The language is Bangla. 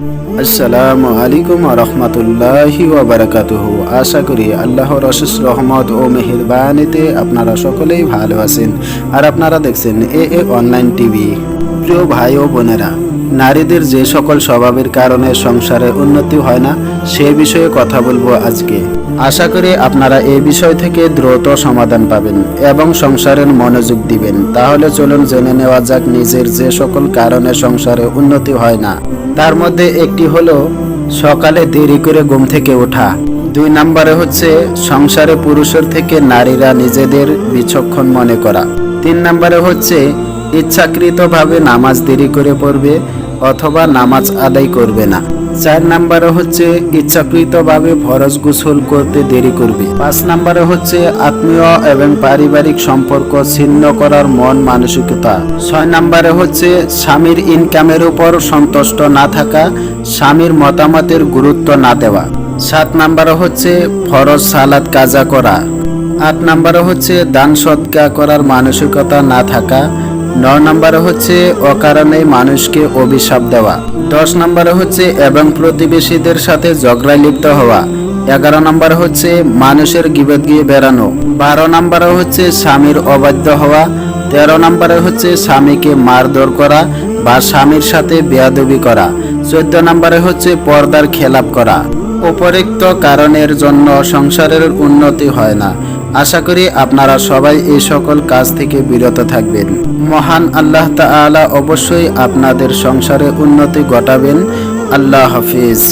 আসসালামু আলাইকুম রহমতুল্লাহি ওবরাকাতুহ আশা করি আল্লাহর অশেষ রহমত ও মেহেরবানিতে আপনারা সকলেই ভালো আছেন। আর আপনারা দেখছেন এ এ অনলাইন টিভি। প্রিয় ভাই ও বোনেরা নারীদের যে সকল স্বভাবের কারণে সংসারে উন্নতি হয় না, সে বিষয়ে কথা বলব আজকে। আশা করি আপনারা এই বিষয় থেকে দ্রুত সমাধান পাবেন এবং সংসারের মনোযোগ দিবেন। তাহলে চলুন জেনে নেওয়া যাক নিজের যে সকল কারণে সংসারে উন্নতি হয় না। তার মধ্যে একটি হলো, সকালে দেরি করে ঘুম থেকে ওঠা। দুই নম্বরে হচ্ছে, সংসারে পুরুষের থেকে নারীরা নিজেদের বিচক্ষণ মনে করা। তিন নম্বরে হচ্ছে, ইচ্ছাকৃতভাবে নামাজ দেরি করে পড়বে অথবা নামাজ আদায় করবে না। চার নম্বরে হচ্ছে, ইচ্ছাকৃতভাবে ফরজ গোসল করতে দেরি করবে। পাঁচ নম্বরে হচ্ছে, আত্মীয় এবং পারিবারিক সম্পর্ক ছিন্ন করার মন মানসিকতা। ছয় নম্বরে হচ্ছে, স্বামীর ইনকামের উপর সন্তুষ্ট না থাকা, স্বামীর মতামতের গুরুত্ব না দেওয়া। সাত নম্বরে হচ্ছে, ফরজ সালাদ কাজা করা। আট নম্বরে হচ্ছে, দান সৎকা করার মানসিকতা না থাকা। নয় নম্বরে হচ্ছে অকারণে মানুষকে অভিশাপ দেওয়া। দশ নম্বরে হচ্ছে এবং প্রতিবেশীদের সাথে ঝগড়ায় লিপ্ত হওয়া। এগারো নম্বরে হচ্ছে মানুষের গিবেত গিয়ে বেড়ানো। বারো নম্বরে হচ্ছে স্বামীর অবাধ্য হওয়া। তেরো নম্বরে হচ্ছে স্বামীকে মারধর করা বা স্বামীর সাথে বেয়াদবি করা। চোদ্দ নম্বরে হচ্ছে পর্দার খেলাপ করা। উপরিক্ত কারণের জন্য সংসারের উন্নতি হয় না। আশা করি আপনারা সবাই এই সকল কাজ থেকে বিরত থাকবেন। মহান আল্লাহ তালা অবশ্যই আপনাদের সংসারে উন্নতি ঘটাবেন। আল্লাহ হাফিজ।